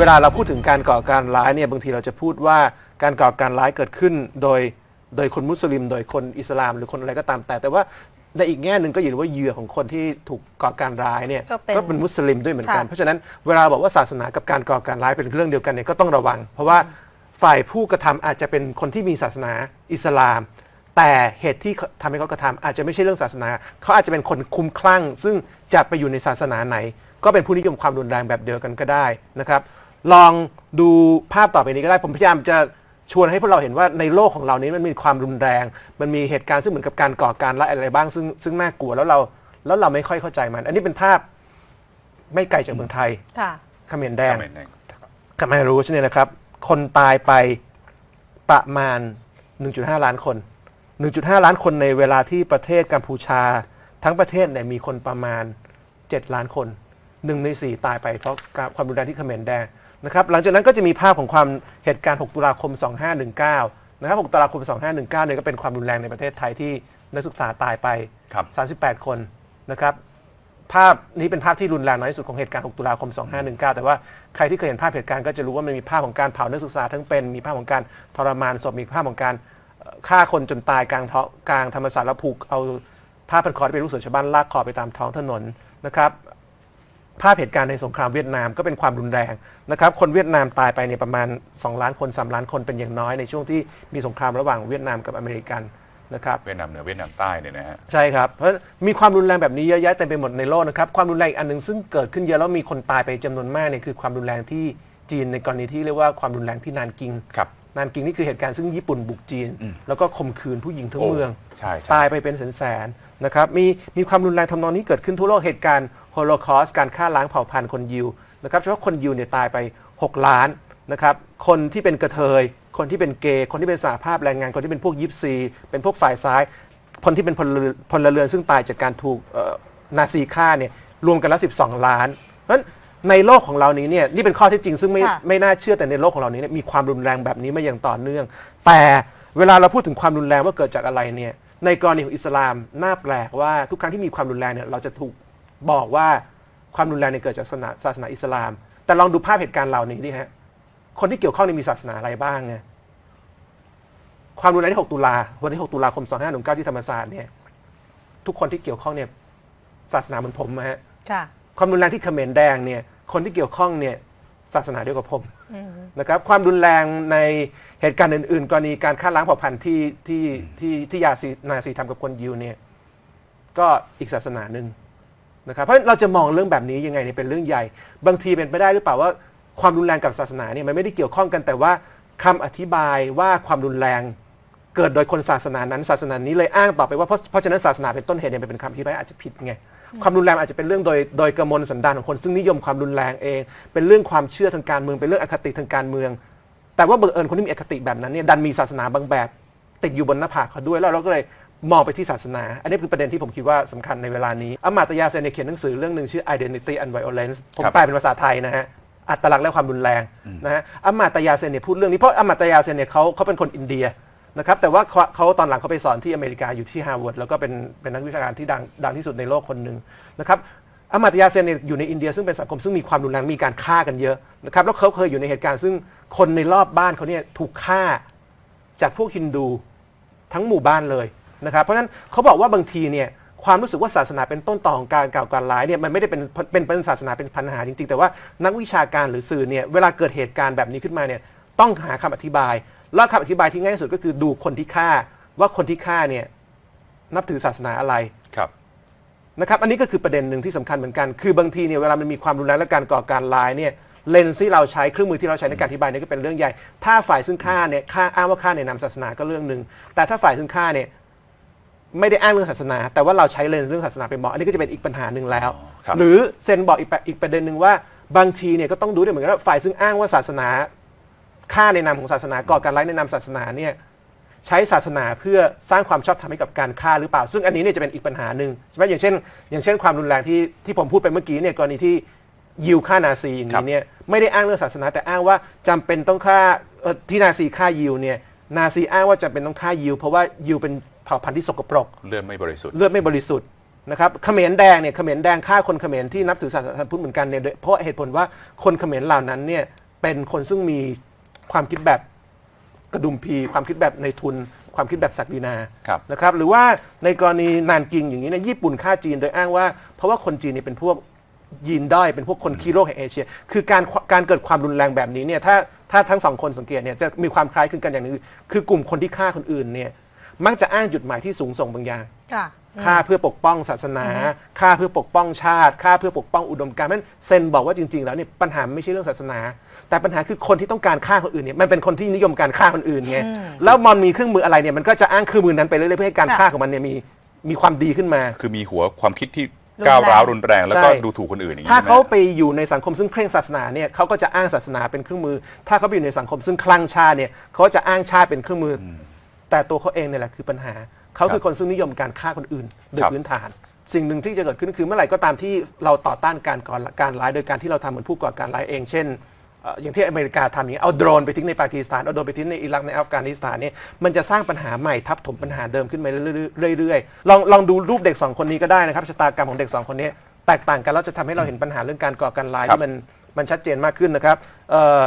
เวลาเราพูดถึงการก่อการร้ายเนี่ยบางทีเราจะพูดว่าการก่อการร้ายเกิดขึ้นโดยโดยคนมุสลิม โดยคนอิสลามหรือคนอะไรก็ตามแต่ แต่ว่าในอีกแง่หนึ่งก็อย่าลืมว่าเหยื่อของคนที่ถูกก่อการร้ายเนี่ยก็เป็นก็เป็นมุสลิมด้วยเหมือนกัน ค่ะ เพราะฉะนั้นเวลาบอกว่าศาสนากับการก่อการร้ายเป็นเรื่องเดียวกันเนี่ยก็ต้องระวัง เพราะว่าฝ่ายผู้กระทำอาจจะเป็นคนที่มีศาสนาอิสลาม แต่เหตุที่ทำให้เขากระทำอาจจะไม่ใช่เรื่องศาสนา เขาอาจจะเป็นคนคุ้มคลั่ง ซึ่งจะไปอยู่ในศาสนาไหน ก็เป็นผู้นิยมความรุนแรงแบบเดียวกันก็ได้นะครับ ลองดูภาพต่อไปนี้ก็ได้ผมพยายามจะชวนให้พวกเราเห็นว่าในโลกของเรานี้มันมีความรุนแรง มันมีเหตุการณ์ซึ่งเหมือนกับการก่อการร้ายอะไรบ้างซึ่งซึ่งน่ากลัวแล้วเราแล้วเราไม่ค่อยเข้าใจมัน อันนี้เป็นภาพไม่ไกลจากเมืองไทยค่ะเขมรแดงไม่แน่กามารู้ใช่ไหมนะครับ คนตายไปประมาณ 1.5 ล้านคน 1.5 ล้านคนในเวลาที่ประเทศกัมพูชา ทั้งประเทศเนี่ยมีคนประมาณ 7 ล้านคนหนึ่งในสี่ตายไปเพราะการความรุนแรงที่เขมรแดง นะครับหลังจากนั้นก็จะมีภาพของความเหตุการณ์ 6 ตุลาคม 2519 นะครับ 6 ตุลาคม 2519 เนี่ยก็เป็นความรุนแรงในประเทศไทยที่นักศึกษาตายไป ครับ 38 คนนะครับ ภาพนี้เป็นภาพที่รุนแรงน้อยที่สุดของเหตุการณ์ 6 ตุลาคม 2519 แต่ว่าใครที่เคยเห็นภาพเหตุการณ์ก็จะรู้ว่ามันมีภาพของการเผานักศึกษาทั้งเป็น มีภาพของการทรมานศพ มีภาพของการเอ่อฆ่าคนจนตายกลางท้องกลางธรรมศาสตร์แล้วผูกเอาผ้าพันคอที่เป็นลูกเสือชาวบ้านลากคอไปตามท้องถนนนะครับ ภาพเหตุการณ์ในสงครามเวียดนามก็เป็นความรุนแรงนะครับ คนเวียดนามตายไปเนี่ยประมาณ 2 ล้านคน 3 ล้านคนเป็นอย่างน้อยในช่วงที่มีสงครามระหว่างเวียดนามกับอเมริกันนะครับเวียดนามเหนือเวียดนามใต้เนี่ยนะฮะใช่ครับเพราะมีความรุนแรงแบบนี้เยอะแยะเต็มไปหมดในโลกนะครับความรุนแรงอีกอันหนึ่งซึ่งเกิดขึ้นเยอะแล้วมีคนตายไปจำนวนมากเนี่ยคือความรุนแรงที่จีนในกรณีที่เรียกว่าความรุนแรงที่นานกิงครับนานกิงนี่คือเหตุการณ์ซึ่งญี่ปุ่นบุกจีนอืมแล้วก็ข่มขืนผู้หญิงทั้งโอ้เมืองใช่ใช่ตายไปเป็นแสนๆนะครับมีมีความรุนแรงทำนองนี้เกิดขึ้นทั่วโลกเหตุการณ์ โฮโลคอสการฆ่าล้างเผ่าพันธุ์คนยิวนะครับเฉพาะคนยิวเนี่ยตายไป 6 ล้านนะครับคนที่เป็นกระเทย คนที่เป็นเกย์คนที่เป็นสหภาพแรงงานคนที่เป็นพวกยิปซี เป็นพวกฝ่ายซ้าย คนที่เป็นพลเรือนพลเรือนซึ่งตายจากการถูกเอ่อนาซีฆ่าเนี่ยรวมกันแล้ว 12 ล้านเพราะฉะนั้นในโลกของเรานี้เนี่ยนี่เป็นข้อเท็จจริงซึ่งไม่ค่ะไม่น่าเชื่อแต่ในโลกของเรานี้เนี่ยมีความรุนแรงแบบนี้มาอย่างต่อเนื่อง แต่เวลาเราพูดถึงความรุนแรงว่าเกิดจากอะไรเนี่ยในกรณีของอิสลามน่าแปลกว่าทุกครั้งที่มีความรุนแรงเนี่ยเราจะถูก บอกว่าความรุนแรงเนี่ยเกิดจากศาสนาศาสนาอิสลาม แต่ลองดูภาพเหตุการณ์เหล่านี้ดิฮะคนที่เกี่ยวข้องเนี่ยมีศาสนาอะไรบ้างไงความรุนแรงที่ 6 ตุลาวันที่ 6 ตุลาคม 2519 ที่ธรรมศาสตร์เนี่ยทุกคนที่เกี่ยวข้องเนี่ยศาสนาเหมือนผมนะฮะค่ะความรุนแรงที่เขมรแดงเนี่ยคนที่เกี่ยวข้องเนี่ยศาสนาเดียวกับผมอืมนะครับความรุนแรงในเหตุการณ์อื่น ๆ กรณีการฆ่าล้างเผ่าพันธุ์ที่ที่ที่ที่ยาซีนาซีทำกับคนยิวเนี่ยก็อีกศาสนาหนึ่ง นะครับเพราะฉะนั้นเราจะมองเรื่องแบบนี้ยังไงเนี่ยเป็นเรื่องใหญ่ บางทีเป็นไปได้หรือเปล่าว่าความรุนแรงกับศาสนาเนี่ยมันไม่ได้เกี่ยวข้องกันแต่ว่าคำอธิบายว่าความรุนแรงเกิดโดยคนศาสนานั้นศาสนานี้เลยอ้างต่อไปว่าเพราะเพราะฉะนั้นศาสนาเป็นต้นเหตุเนี่ยเป็นคำอธิบายอาจจะผิดไงความรุนแรงอาจจะเป็นเรื่องโดยโดยกระมวลสันดานของคนซึ่งนิยมความรุนแรงเอง เป็นเรื่องความเชื่อทางการเมืองเป็นเรื่องอคติทางการเมือง แต่ว่าบังเอิญคนที่มีอคติแบบนั้นเนี่ยดันมีศาสนาบางแบบ ติดอยู่บนหน้าผากเขาด้วยแล้วเราก็เลย มองไปที่ศาสนา อันนี้คือประเด็นที่ผมคิดว่าสำคัญในเวลานี้อามาตยาเซนเนี่ยเขียนหนังสือเรื่องหนึ่งชื่อ Identity and Violence ผมครับแปลเป็นภาษาไทยนะฮะอัตลักษณ์และความรุนแรงนะฮะอามาตยาเซนเนี่ยพูดเรื่องนี้เพราะอามาตยาเซนเนี่ยเขาเขาเป็นคนอินเดียนะครับแต่ว่าเขาเขาตอนหลังเขาไปสอนที่อเมริกาอยู่ที่ฮาร์วาร์ดแล้วก็เป็นเป็นนักวิชาการที่ดังดังที่สุดในโลกคนหนึ่งนะครับอามาตยาเซนเนี่ยอยู่ในอินเดียซึ่งเป็นสังคมซึ่งมีความรุนแรงมีการฆ่ากันเยอะนะครับแล้วเขาเคยอยู่ในเหตุการณ์ซึ่งคนในรอบบ้านเขาเนี่ยถูกฆ่าจากพวกฮินดูทั้งหมู่บ้านเลย นะครับเพราะฉะนั้นเขาบอกว่าบางทีเนี่ยความรู้สึกว่าศาสนาเป็นต้นต่อของการก่าวการร้ายเนี่ยมันไม่ได้เป็นเป็นเป็นศาสนาเป็นปัญหาจริงๆ แต่ว่านักวิชาการหรือสื่อเนี่ยเวลาเกิดเหตุการณ์แบบนี้ขึ้นมาเนี่ยต้องหาคำอธิบาย แล้วคำอธิบายที่ง่ายที่สุดก็คือดูคนที่ฆ่าว่าคนที่ฆ่าเนี่ยนับถือศาสนาอะไรครับนะครับอันนี้ก็คือประเด็นหนึ่งที่สำคัญเหมือนกัน คือบางทีเนี่ยเวลามันมีความรุนแรงและการก่อการร้ายเนี่ยเลนส์ที่เราใช้เครื่องมือที่เราใช้ในการอธิบายเนี่ยก็เป็นเรื่องใหญ่ ถ้าฝ่ายซึ่งฆ่าเนี่ยฆ่าอ้างว่าฆ่าในนามศาสนาก็เรื่องหนึ่งแต่ถ้าฝ่ายซึ่งฆ่าเนี่ย ไม่ได้อ้างเรื่องศาสนา แต่ว่าเราใช้เลนส์เรื่องศาสนาไปมองอันนี้ก็จะเป็นอีกปัญหาหนึ่งแล้วอ๋อครับ หรือเซนบอกอีกประอีกประเด็นหนึ่งว่าบางทีเนี่ยก็ต้องดูด้วยเหมือนกันว่าฝ่ายซึ่งอ้างว่าศาสนาฆ่าในนามของศาสนาก่อการร้ายในนามศาสนาเนี่ยใช้ศาสนาเพื่อสร้างความชอบธรรมให้กับการฆ่าหรือเปล่า ซึ่งอันนี้เนี่ยจะเป็นอีกปัญหาหนึ่งใช่ไหมอย่างเช่น อย่างเช่นความรุนแรงที่ที่ผมพูดไปเมื่อกี้เนี่ยกรณีที่ยิวฆ่านาซีอย่างครันี้บเนี่ยไม่ได้อ้างเรื่องศาสนา แต่อ้างว่าจำเป็นต้องฆ่าเอ่อที่นาซีฆ่ายิวเนี่ยนาซีอ้างว่าจำเป็นต้องฆ่ายิว เพราะว่ายิวเป็น เผ่าพันธุ์ที่สกปรก เลือดไม่บริสุทธิ์ เลือดไม่บริสุทธิ์นะครับเขมรแดงเนี่ยเขมรแดงฆ่าคนเขมรที่นับถือศาสนาพุทธเหมือนกันเนี่ยโดยเพราะเหตุผลว่าคนเขมรเหล่านั้นเนี่ยเป็นคนซึ่งมีความคิดแบบกระดุมพีความคิดแบบในทุนความคิดแบบศักดินาครับนะครับหรือว่าในกรณีนานกิงอย่างนี้เนี่ยญี่ปุ่นฆ่าจีนโดยอ้างว่า เพราะว่าคนจีนเนี่ยเป็นพวกยีนด้อยเป็นพวกคนขี้โรคแห่งเอเชีย คือการการเกิดความรุนแรงแบบนี้เนี่ยถ้าถ้าทั้งสองคนสังเกตเนี่ยจะมีความคล้ายคลึงกันอย่างหนึงคือกลุ่มคนที่ฆ่าคนอื่นเนี่ย มักจะอ้างจุดหมายที่สูงส่งบางอย่างค่ะ ฆ่าเพื่อปกป้องศาสนาฆ่าเพื่อปกป้องชาติฆ่าเพื่อปกป้องอุดมการณ์เพราะฉะนั้นเซนบอกว่าจริง ๆ แล้วเนี่ยปัญหาไม่ใช่เรื่องศาสนา แต่ปัญหาคือคนที่ต้องการฆ่าคนอื่นเนี่ยมันเป็นคนที่นิยมการฆ่าคนอื่นไงแล้วมันมีเครื่องมืออะไรเนี่ยมันก็จะอ้างเครื่องมือนั้นไปเรื่อยๆเพื่อให้การค่ะฆ่าของมันเนี่ยมีมีความดีขึ้นมา คือมีหัวความคิดที่รุนแรงก้าวร้าวรุนแรงแล้วก็ใช่ ดูถูกคนอื่นอย่างนี้ถ้าใช่ไหม เขาไปอยู่ในสังคมซึ่งเคร่งศาสนาเนี่ยเขาก็จะอ้างศาสนาเป็นเครื่องมือ ถ้าเขาไปอยู่ในสังคมซึ่งคลั่งชาติเนี่ยเขาก็จะอ้างชาติเป็นเครื่องมืออ แต่ตัวเขาเองเนี่ยแหละคือปัญหา เขาคือคนซึ่งนิยมการฆ่าคนอื่นโดยครับพื้นฐาน สิ่งหนึ่งที่จะเกิดขึ้นคือเมื่อไหร่ก็ตามที่เราต่อต้านการก่อการร้าย โดยการที่เราทำเหมือนผู้ก่อการร้ายเอง เช่นเอ่ออย่างที่อเมริกาทำอย่างนี้เอาโดรนไปทิ้งในปากีสถานเอาโดรนไปทิ้งในอิรักในอัฟกานิสถานเนี่ยมันจะสร้างปัญหาใหม่ทับถมปัญหาเดิมขึ้นมาเรื่อยๆลองลองดูรูปเด็กสองคนนี้ก็ได้นะครับชะตากรรมของเด็กสองคนนี้ แตกต่างกันแล้วจะทำให้เราเห็นปัญหาเรื่องการก่อการร้ายครับที่มันมันชัดเจนมากขึ้นนะครับเอ่อ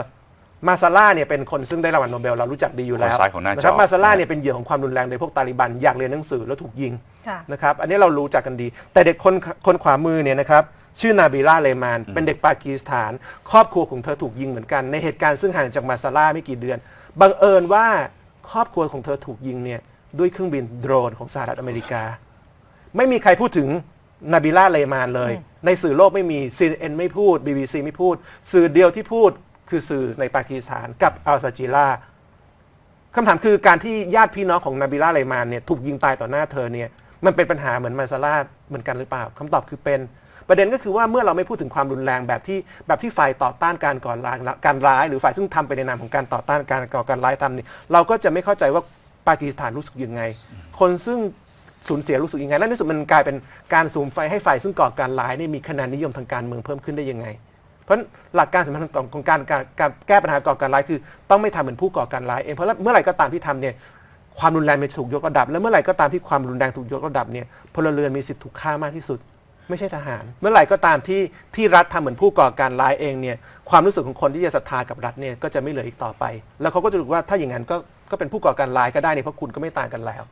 มาซาร่าเนี่ยเป็นคนซึ่งได้รางวัลโนเบลเรารู้จักดีอยู่แล้วคนซ้ายของหน้าจอนะครับมาซาร่าเนี่ยเป็นเหยื่อของความรุนแรงโดยพวกตาลิบันอยากเรียนหนังสือแล้วถูกยิงค่ะ นะครับอันนี้เรารู้จักกันดี แต่เด็กคนคนขวามือเนี่ยนะครับชื่อนาบิล่าเลมาน เป็นเด็กปากีสถาน ครอบครัวของเธอถูกยิงเหมือนกันในเหตุการณ์ซึ่งห่างจากมาซาร่าไม่กี่เดือนบังเอิญว่าครอบครัวของเธอถูกยิงเนี่ยด้วยเครื่องบินโดรนของสหรัฐอเมริกา ไม่มีใครพูดถึงนาบิล่าเลมานเลย ในสื่อโลกไม่มี CNN ไม่พูด BBC ไม่พูด สื่อเดียวที่พูด คือสื่อในปากีสถานกับอัลซาจีราคำถามคือการที่ญาติพี่น้องของนาบิล่าเลมานเนี่ยถูกยิงตายต่อหน้าเธอเนี่ยมันเป็นปัญหาเหมือนมาซาร่าเหมือนกันหรือเปล่าคำตอบคือเป็นประเด็นก็คือว่าเมื่อเราไม่พูดถึงความรุนแรงแบบที่แบบที่ฝ่ายต่อต้านการก่อร้ายการร้าย หรือฝ่ายซึ่งทำไปในนามของการต่อต้านการก่อการร้ายทำนี่เราก็จะไม่เข้าใจว่าปากีสถานรู้สึกยังไง คนซึ่งสูญเสียรู้สึกยังไงและในสุดมันกลายเป็นการสูมไฟให้ฝ่ายซึ่งก่อการร้ายนี่ยมีคะแนนนิยมทางการเมืองเพิ่มขึ้นได้ยังไง เพราะหลักการสำคัญของของการการแก้ปัญหาก่อการร้ายคือ ต้องไม่ทำเหมือนผู้ก่อการร้ายเองเพราะเมื่อไหร่ก็ตามที่ทำเนี่ยความรุนแรงมันถูกยกระดับ และเมื่อไหร่ก็ตามที่ความรุนแรงถูกยกระดับเนี่ยพลเรือนมีสิทธิ์ถูกฆ่ามากที่สุด ไม่ใช่ทหาร เมื่อไหร่ก็ตามที่ที่รัฐทำเหมือนผู้ก่อการร้ายเองเนี่ยความรู้สึกของคนที่จะศรัทธากับรัฐเนี่ยก็จะไม่เหลืออีกต่อไป แล้วเขาก็จะรู้ว่าถ้าอย่างนั้นก็ก็เป็นผู้ก่อการร้ายก็ได้เนี่ยเพราะคุณก็ไม่ต่างกันแล้ว